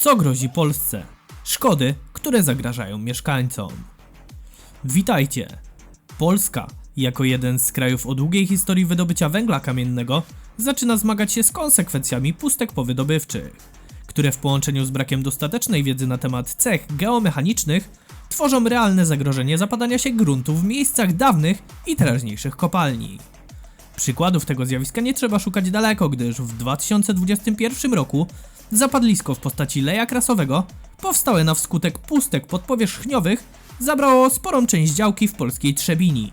Co grozi Polsce? Szkody, które zagrażają mieszkańcom. Witajcie! Polska, jako jeden z krajów o długiej historii wydobycia węgla kamiennego, zaczyna zmagać się z konsekwencjami pustek powydobywczych, które w połączeniu z brakiem dostatecznej wiedzy na temat cech geomechanicznych tworzą realne zagrożenie zapadania się gruntu w miejscach dawnych i teraźniejszych kopalni. Przykładów tego zjawiska nie trzeba szukać daleko, gdyż w 2021 roku zapadlisko w postaci leja krasowego, powstałe na wskutek pustek podpowierzchniowych, zabrało sporą część działki w polskiej Trzebini.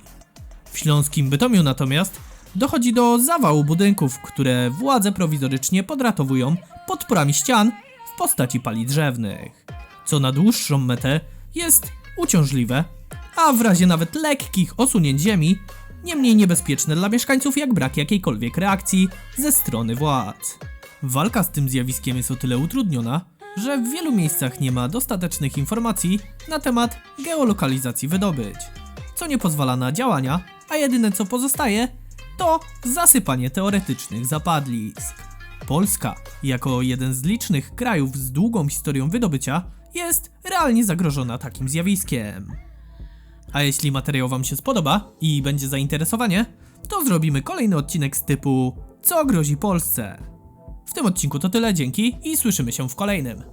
W śląskim Bytomiu natomiast dochodzi do zawału budynków, które władze prowizorycznie podratowują podporami ścian w postaci pali drzewnych, co na dłuższą metę jest uciążliwe, a w razie nawet lekkich osunięć ziemi nie mniej niebezpieczne dla mieszkańców jak brak jakiejkolwiek reakcji ze strony władz. Walka z tym zjawiskiem jest o tyle utrudniona, że w wielu miejscach nie ma dostatecznych informacji na temat geolokalizacji wydobyć, co nie pozwala na działania, a jedyne co pozostaje to zasypanie teoretycznych zapadlisk. Polska, jako jeden z licznych krajów z długą historią wydobycia, jest realnie zagrożona takim zjawiskiem. A jeśli materiał Wam się spodoba i będzie zainteresowanie, to zrobimy kolejny odcinek z typu Co grozi Polsce? W tym odcinku to tyle, dzięki i słyszymy się w kolejnym.